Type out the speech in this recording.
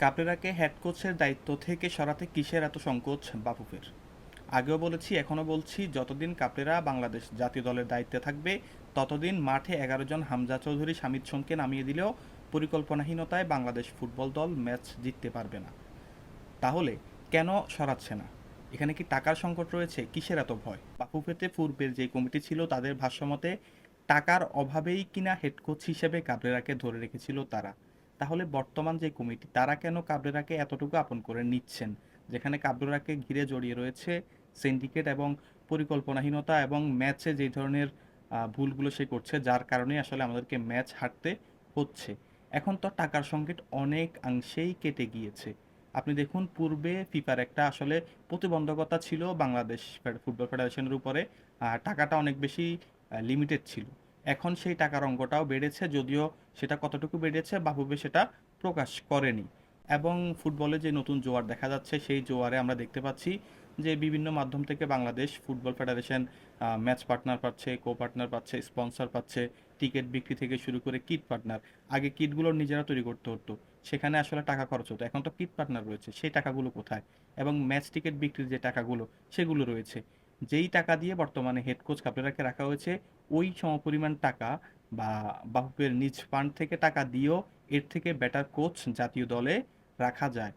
কাপড়েরাকে head কোচের দায়িত্ব থেকে সরাতে কিসের এত সংকোচ বাফুফের? আগেও বলেছি, এখনও বলছি, যতদিন কাপড়েরা বাংলাদেশ জাতীয় দলের দায়িত্বে থাকবে, ততদিন মাঠে এগারো জন হামজা চৌধুরী শামিদ সোমকে নামিয়ে দিলেও পরিকল্পনাহীনতায় বাংলাদেশ ফুটবল দল ম্যাচ জিততে পারবে না। তাহলে কেন সরাচ্ছে না? এখানে কি টাকার সংকট রয়েছে? কিসের এত ভয়? বাফুফেতে পূর্বের যে কমিটি ছিল, তাদের ভাষ্যমতে, টাকার অভাবেই কিনা হেড কোচ হিসেবে কাবরেরাকে ধরে রেখেছিল তারা। তাহলে বর্তমান যে কমিটি, তারা কেন কাবরেরাকে এতটুকু আপন করে নিচ্ছেন? যেখানে কাবরেরাকে ঘিরে জড়িয়ে রয়েছে সিন্ডিকেট এবং পরিকল্পনাহীনতা এবং ম্যাচে যে ধরনের ভুলগুলো সে করছে, যার কারণে আসলে আমাদেরকে ম্যাচ হারতে হচ্ছে। এখন তো টাকার সংকট অনেক অংশেই কেটে গিয়েছে। আপনি দেখুন, পূর্বে ফিফার একটা আসলে প্রতিবন্ধকতা ছিল বাংলাদেশ ফুটবল ফেডারেশনের উপরে। টাকাটা অনেক বেশি লিমিটেড ছিল। এখন সেই টাকার অঙ্কটাও বেড়েছে, যদিও সেটা কতটুকু বেড়েছে বাফুফে সেটা প্রকাশ করেনি। এবং ফুটবলে যে নতুন জোয়ার দেখা যাচ্ছে, সেই জোয়ারে আমরা দেখতে পাচ্ছি যে বিভিন্ন মাধ্যম থেকে Bangladesh football federation match partner পাচ্ছে, কো পার্টনার পাচ্ছে, স্পন্সর পাচ্ছে, টিকিট বিক্রি থেকে শুরু করে কিট পার্টনার। আগে কিটগুলো নিজেরা তৈরি করতে হতো, সেখানে আসলে টাকা খরচ হতো। এখন তো কিট পার্টনার রয়েছে, সেই টাকাগুলো কোথায়? এবং ম্যাচ টিকিট বিক্রির যে টাকাগুলো, সেগুলো রয়েছে। যেই টাকা দিয়ে বর্তমানে হেড কোচ কাপড়েরাকে রাখা হয়েছে, ওই সমপরিমাণ টাকা বা বাহুপের নিজ ফান্ড থেকে টাকা দিয়েও এর থেকে বেটার কোচ জাতীয় দলে রাখা যায়।